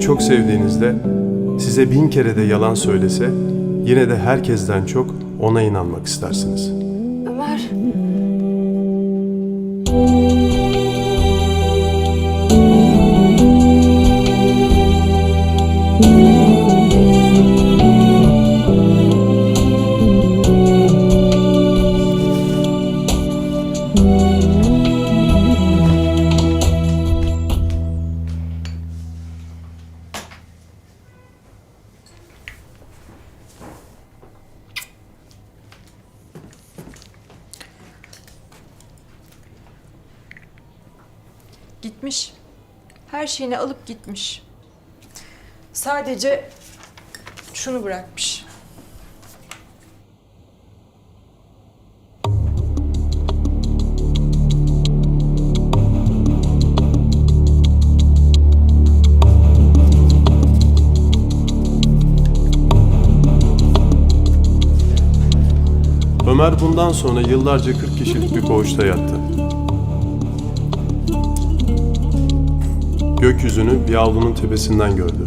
çok sevdiğinizde size bin kere de yalan söylese yine de herkesten çok ona inanmak istersiniz. Ömer. Gitmiş. Her şeyini alıp gitmiş. Sadece şunu bırakmış. Ömer bundan sonra yıllarca 40 kişilik bir koğuşta yattı. Gökyüzünü bir avlunun tepesinden gördü.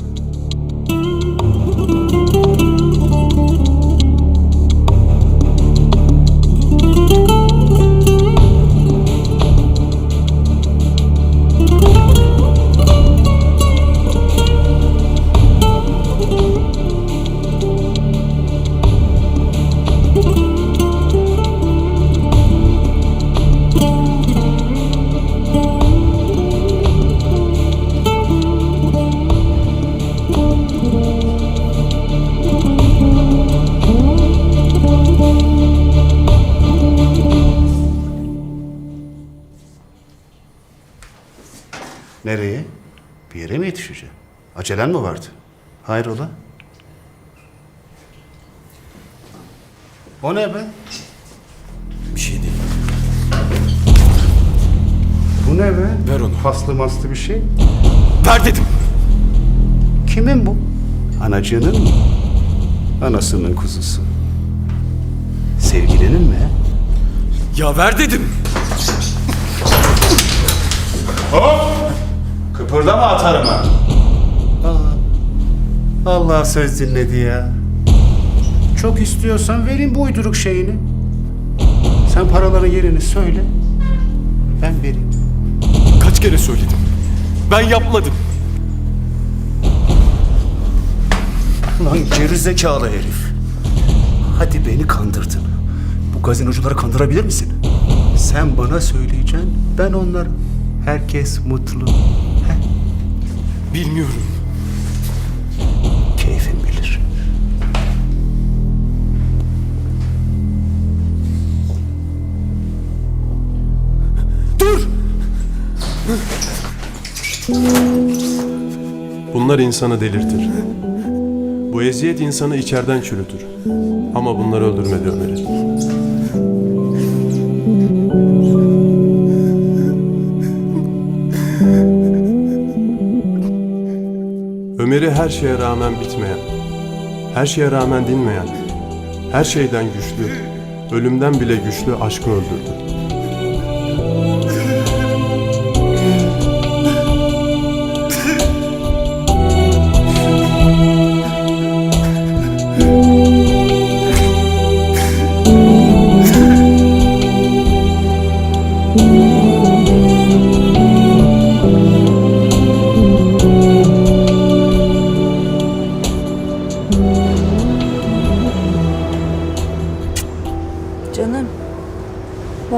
Nereye? Bir yere mi yetişeceksin? Acelen mi vardı? Hayrola? O ne be? Bir şey değil. Bu ne be? Ver onu. Paslı maslı bir şey. Ver dedim. Kimin bu? Anacığının mı? Anasının kuzusu. Sevgilinin mi? he? Ya ver dedim. Kıpırdama atarım ha. Allah söz dinledi ya. Çok istiyorsan vereyim bu uyduruk şeyini. Sen paraların yerini söyle. Ben vereyim. Kaç kere söyledim. Ben yapmadım. Lan gerizekalı herif. Hadi beni kandırdın. Bu gazinocuları kandırabilir misin? Sen bana söyleyeceksin, ben onlara. Herkes mutlu. Bilmiyorum. Keyfin bilir. Dur! Bunlar insanı delirtir. Bu eziyet insanı içeriden çürütür. Ama bunlar öldürmedi Ömer'i. Her şeye rağmen bitmeyen, her şeye rağmen dinmeyen, her şeyden güçlü, ölümden bile güçlü aşkı öldürdü.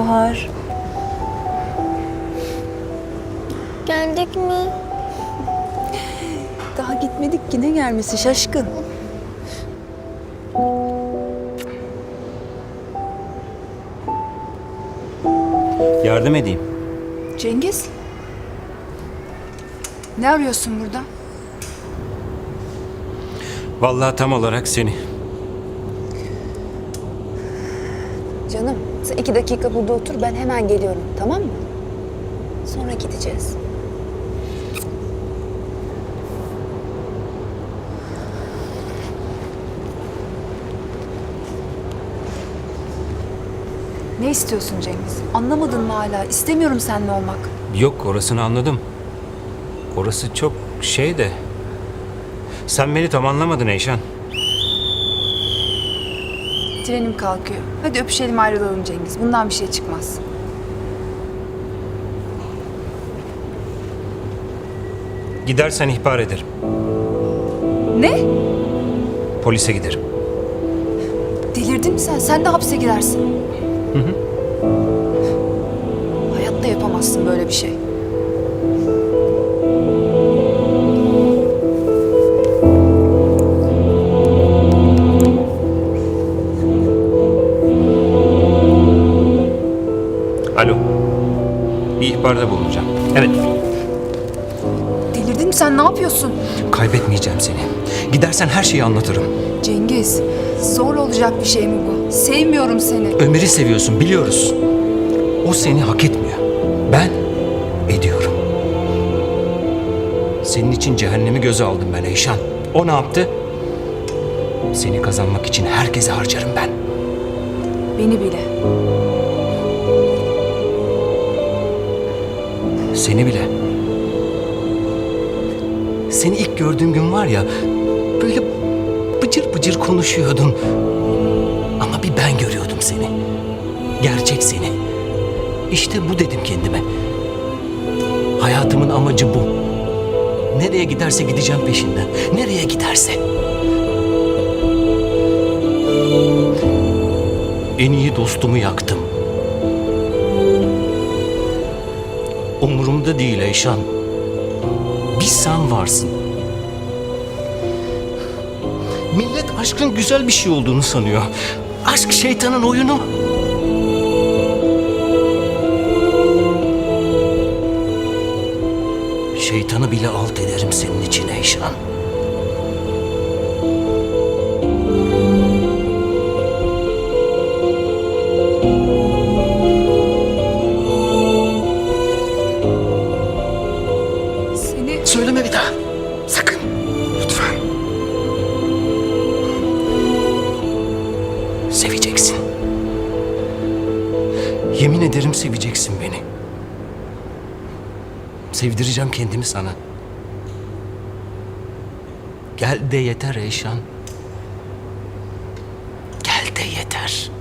Bahar. Geldik mi? Daha gitmedik ki ne gelmesi şaşkın. Yardım edeyim. Cengiz? Ne arıyorsun burada? Vallahi tam olarak seni. Canım sen iki dakika burada otur ben hemen geliyorum tamam mı? Sonra gideceğiz. Ne istiyorsun Cengiz? Anlamadın mı hala? İstemiyorum seninle olmak. Yok orasını anladım. Orası çok şey de Sen beni tam anlamadın Eyşan. Trenim kalkıyor. Hadi öpüşelim ayrılalım Cengiz. Bundan bir şey çıkmaz. Gidersen ihbar ederim. Ne? Polise giderim. Delirdin mi sen? Sen de hapse girersin. Hayatta yapamazsın böyle bir şey. İhbarda bulunacağım. Evet. Delirdin mi sen? Ne yapıyorsun? Kaybetmeyeceğim seni. Gidersen her şeyi anlatırım. Cengiz, zor olacak bir şey mi bu? Sevmiyorum seni. Ömer'i seviyorsun biliyoruz. O seni hak etmiyor. Ben ediyorum. Senin için cehennemi göze aldım ben Eyşan. O ne yaptı? Seni kazanmak için herkese harcarım ben. Beni bile. Seni bile. Seni ilk gördüğüm gün var ya böyle bıcır bıcır konuşuyordun. Ama bir ben görüyordum seni. Gerçek seni. İşte bu dedim kendime. Hayatımın amacı bu. Nereye giderse gideceğim peşinden. Nereye giderse. En iyi dostumu yaktım. Umurumda değil Eyşan. Bir sen varsın. Millet aşkın güzel bir şey olduğunu sanıyor. Aşk şeytanın oyunu. Şeytanı bile alt ederim senin için Eyşan. Seveceksin. Yemin ederim seveceksin beni. Sevdireceğim kendimi sana. Gel de yeter Eyşan. Gel de yeter.